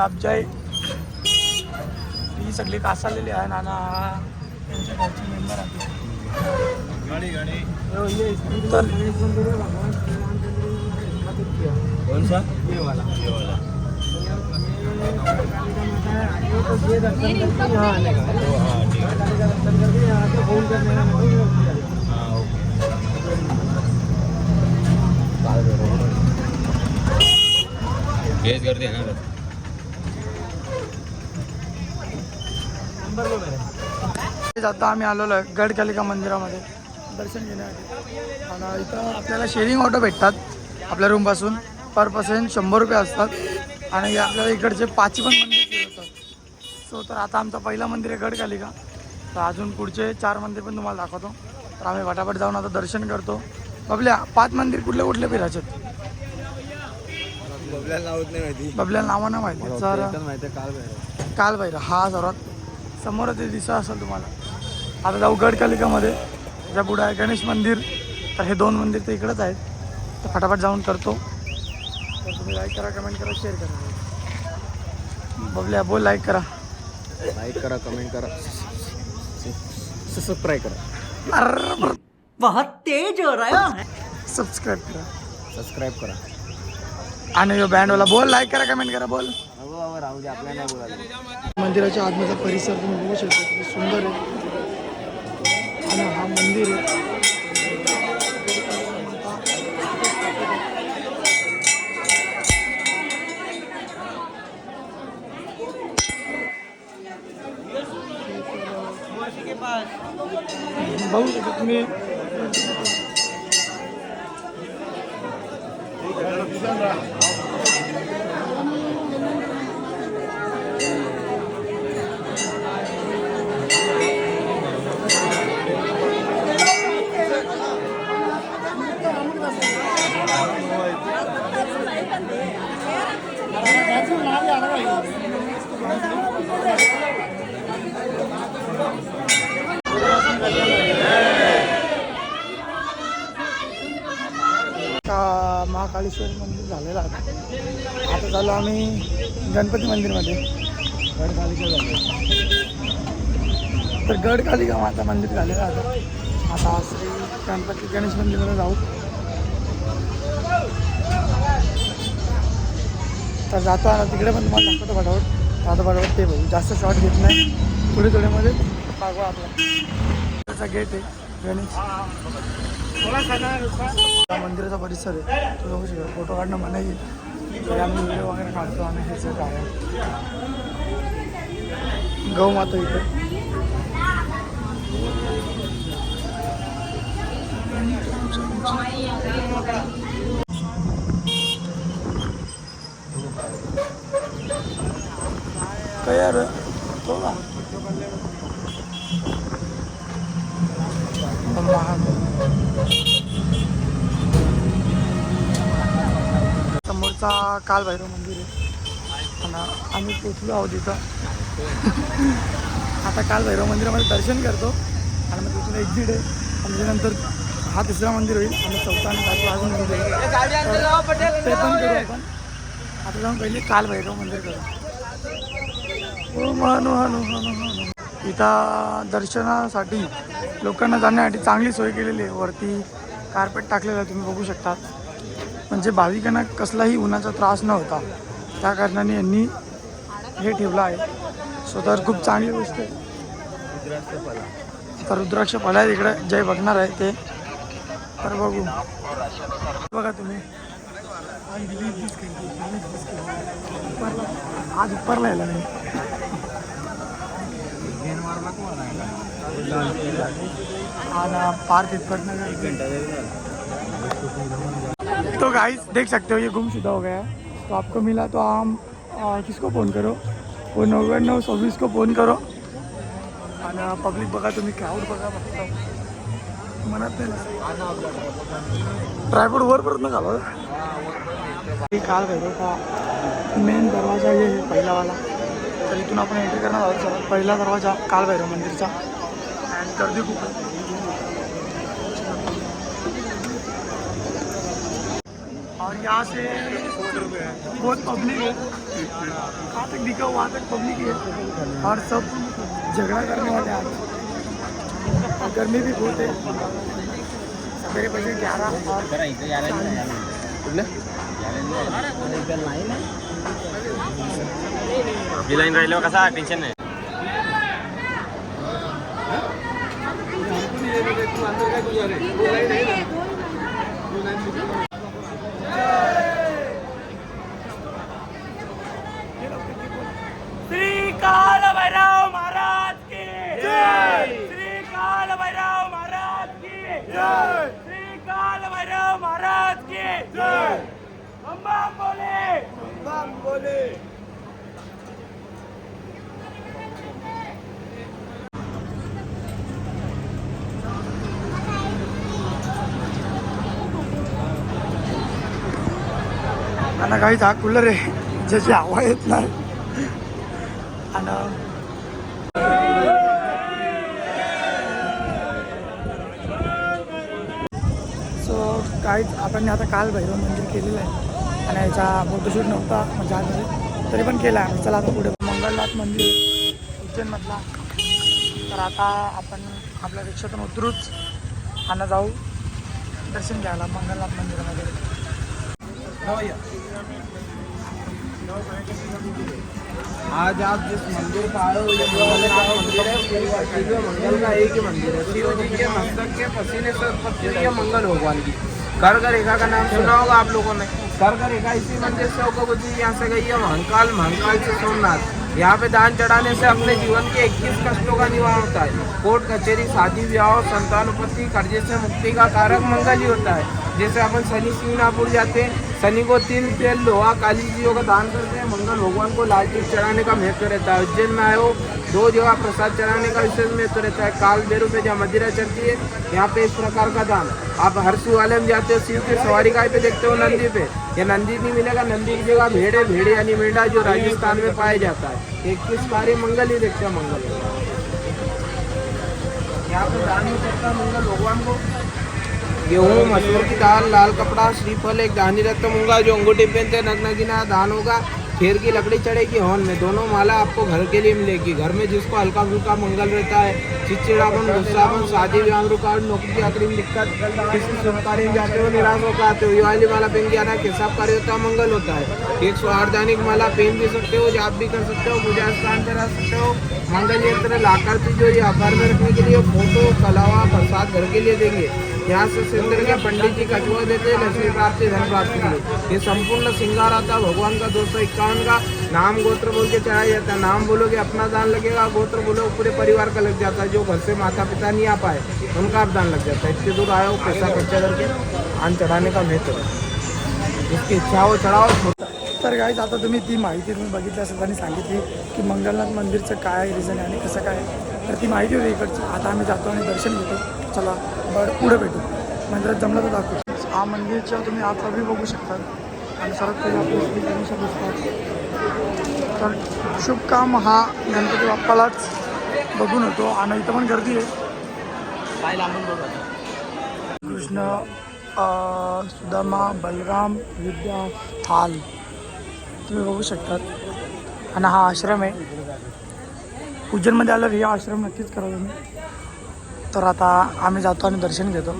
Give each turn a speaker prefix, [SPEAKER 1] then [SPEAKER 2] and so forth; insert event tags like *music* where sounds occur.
[SPEAKER 1] कापजाई ही सगळी कासालेली आहे नाना हा त्यांच्या घरचे मेंबर आहे तर
[SPEAKER 2] कौन सा? हाँ
[SPEAKER 1] आता आम्ही आलेलो आहे गडकालिका मंदिरामध्ये. दर्शन घेण्यासाठी. आणि इथं आपल्याला शेअरिंग ऑटो भेटतात आपल्या रूमपासून पर पर्सन शंभर रुपये असतात. आणि आपल्याला इकडचे पाचही पण मंदिर फिरवतात. सो तर आता आमचा पहिला मंदिर आहे गडकालिका. तर अजून पुढचे चार मंदिर पण तुम्हाला दाखवतो. तर आम्ही फटाफट जाऊन आता दर्शन करतो. बबल्या पाच मंदिर कुठले कुठले फिरायचे
[SPEAKER 2] बबल्याला नावत नाही माहिती.
[SPEAKER 1] बबल्याला नावं नाही माहिती. सर
[SPEAKER 2] माहिती काल
[SPEAKER 1] काल बैरा हा सर्वात समोर ते दिसत असेल तुम्हाला. आता जाऊ गडकालिकामध्ये. त्याच्या पुढे आहे गणेश मंदिर तर हे दोन मंदिर ते इकडंच आहेत. तर फटाफट जाऊन करतो. तर तुम्ही लाईक करा कमेंट करा शेअर करा. बबल्या बोल लाईक करा.
[SPEAKER 2] लाईक करा कमेंट करा. सबस्क्राईब करा.
[SPEAKER 3] बहुत तेज हो रहा है।
[SPEAKER 1] सबस्क्राईब करा.
[SPEAKER 2] सबस्क्राईब करा.
[SPEAKER 1] आणि यो बँडवाला बोल लाईक करा कमेंट करा बोल. मंदिराच्या आतमधला परिसर तुम्ही बघू शकता किती सुंदर आणि हा मंदिर तुम्ही. महाकाळेश्वर मंदिर झालेलं आहे. आता चालू आम्ही गणपती मंदिरमध्ये. गडकालिका झालं तर गडकालिका माता मंदिर झालेलं आहे. आता श्री गणपती गणेश मंदिरमध्ये जाऊ. तर जातो आता तिकडे पण तुम्हाला दाखवतो फटाफट. आता फटाफट ते बघू. जास्त शॉर्ट घेत नाही. थोडे थोडेमध्ये मागवा आपला. त्याचा गेट आहे. गणेश. मंदिराचा परिसर आहे. तो बघू शकतो. फोटो काढणं मला येईल तरी आम्ही व्हिडिओ वगैरे काढतो आणि हे सगळं आहे. गौ माता इथे. Thank you. तो का समोरचा कालभैरव मंदिर आहे. आणि आम्ही पोचलो आहोत इथं. *laughs* आता कालभैरव मंदिरामध्ये दर्शन करतो. आणि मग तिथून एक्झिट आहे. आणि त्याच्यानंतर हा तिसरा मंदिर होईल. आणि चौथा आणि पाचवा अजून मंदिर होईल. ते पण करू आपण. आता जाऊन पहिले कालभैरव मंदिर करू. हो मानू इथं दर्शनासाठी लोकांना जाण्यासाठी चांगली सोय केलेली आहे. वरती कार्पेट टाकलेलं आहे तुम्ही बघू शकता. म्हणजे भाविकांना कसलाही उन्हाचा त्रास न होता त्या कारणाने यांनी हे ठेवलं आहे. सो तर खूप चांगली गोष्ट आहे. तर रुद्राक्ष फळ आहे तिकडे जे बघणार आहे ते. तर बघू. बघा तुम्ही. आज ऊपर ले इतना तो गाइस देख सकते हो, ये गुमशुदा हो गया है। तो आपको मिला तो हम किसको फ़ोन करो? वो नव्याण्णव सव्वीस को फ़ोन करो। पब्लिक बघा तुम्ही क्राऊड बघा म्हणत नाही ट्रायपोर्ट वरपर्यंत घालो काल भैरव का मेन दरवाजा ये है पहिला वाला. तर इथून आपण एंट्री करणार आहोत. पहिला दरवाजा काल भैरव मंदिरचा. आणि गर्दी खूप आहे. और यहाँ से बहुत पब्लिक है. कहाँ तक दिखा वहाँ तक पब्लिक ही है. और सब झगड़ा करने वाले आज. और गर्मी भी बहुत है। सवेरे बजे ग्यारह और
[SPEAKER 2] लाईन राहिल्यावर कसा? टेन्शन नाही.
[SPEAKER 1] श्री काल भैरव महाराज की जय श्री काल भैरव महाराज की जय श्री काल भैरव महाराज की जय बम बम बोले आणि काही हा कूलर आहे ज्याची हवा येत नाही. आणि सो काहीच आपण आता काल भैरव मंदिर केलेलं आहे. आणि याचा फोटोशूट नव्हता म्हणजे आज तरी. पण केला आहे. चला आता पुढे मंगलनाथ मंदिर उज्जैनमधला. तर आता आपण आपल्या रिक्षातून उतरूच आणि जाऊ दर्शन घ्यायला मंगलनाथ मंदिरामध्ये
[SPEAKER 4] आज आप जिस मंदिर पर आए हो ये मंदिर है शिव मंगल का एक ही मंदिर है। शिव जी के मस्तक के पसीने से उत्पत्ति हुई है मंगल हो भगवान की। घर एकाकना का नाम सुना होगा आप लोगों ने। सरकारी रेखा म्हणजे मंदिर या सगळ्या गुजरी यहाँ से सोमनाथ. यहाँ पे दान चढ़ाने से अपने जीवन के 21 कष्टों का निवारण होता है। कोर्ट, कचहरी, शादी, विवाह, संतान संतानोपत्ति कर्जे से मुक्ति का कारक मंगल ही होता है। जैसे अपन शनि सिंगनापुर जाते हैं, शनि को तिल तेल, लोहा, काली चीज़ों का दान करते हैं, मंगल भगवान को लाल चीज़ चढ़ाने का महत्व रहता है। उज्जैन में आयो दो जगह प्रसाद चढ़ाने का विशेष महत्व रहता है। काल बेरू पे जहाँ मदिरा चढ़ती है, यहाँ पे इस प्रकार का दान। आप हर शिवालय में जाते हो, शिव की सवारी गाय पे देखते हो नंदी पे। ये नंदी नहीं मिलेगा, नंदी की जगह भेड़े भेड़े यानी मेढा जो राजस्थान में पाया जाता है। इक्कीस कार्य मंगल ही देखते हैं मंगल. यहाँ पे दान हो सकता मंगल भगवान को? गेहूँ मसूर की दाल लाल कपड़ा श्रीफल एक दानी रत्न मूंगा जो अंगूठी पहनते नगनगिना दान होगा। खेर की लकड़ी चढ़ेगी, हॉर्न में। दोनों माला आपको घर के लिए मिलेगी। घर में जिसको हल्का फुल्का मंगल रहता है, चिड़चिड़ापन, गुस्सापन, शादी, विवाह, रुकावट, नौकरी चाकरी में दिक्कत, किसी शुभ कार्य में जाते हो निराश होकर आते हो ये माला पहन के आना हिसाब कार्य होता है, मंगल होता है। एक सौ माला पहन भी सकते हो, जाप भी कर सकते हो, पूजा स्थान रह सकते हो मंगल यंत्र लाकर जो ये आकार में रखने के लिए, फ़ोटो, कलावा, प्रसाद घर के लिए देंगे। ध्यास से सिंदर के पंडित जी कछुआ देते लक्ष्मी प्राप्ति धन प्राप्ति के लिए ये संपूर्ण श्रृंगार आता है भगवान का दो सौ इक्यावन का नाम गोत्र बोल के चढ़ाया जाता है। नाम बोलोगे अपना दान लगेगा गोत्र बोलोगे पूरे परिवार का लग जाता है। जो घर से माता पिता नहीं आ पाए उनका आप दान लग जाता है। इतने दूर आया हो पैसा खर्चा करके आन चढ़ाने का महत्त्व जिसकी इच्छा हो चढ़ाओ।
[SPEAKER 1] तर गाईज आता तुम्ही ती माहिती तुम्ही बघितली असेल त्यांनी सांगितली की मंगलनाथ मंदिरचं काय रिझन आहे आणि कसं काय आहे. तर ती माहिती होती इकडची. आता आम्ही जातो आणि दर्शन घेतो. चला बरं पुढे भेटू. मंदिरात जमलं तर दाखवू. हा मंदिरच्या तुम्ही आत बी बघू शकता आणि सर्वात पहिले आपले गणेश दिसतात. तर शुभ काम हा गणपती बाप्पालाच बघून होतो आणि इथं पण गर्दी आहे. कृष्ण सुदामा बलराम विद्या थाल. तुम्ही बघू शकतात. आणि हा आश्रम आहे. उज्जैनमध्ये आल्यावर हे आश्रम नक्कीच करा तुम्ही तर आता आम्ही जातो आणि दर्शन घेतो.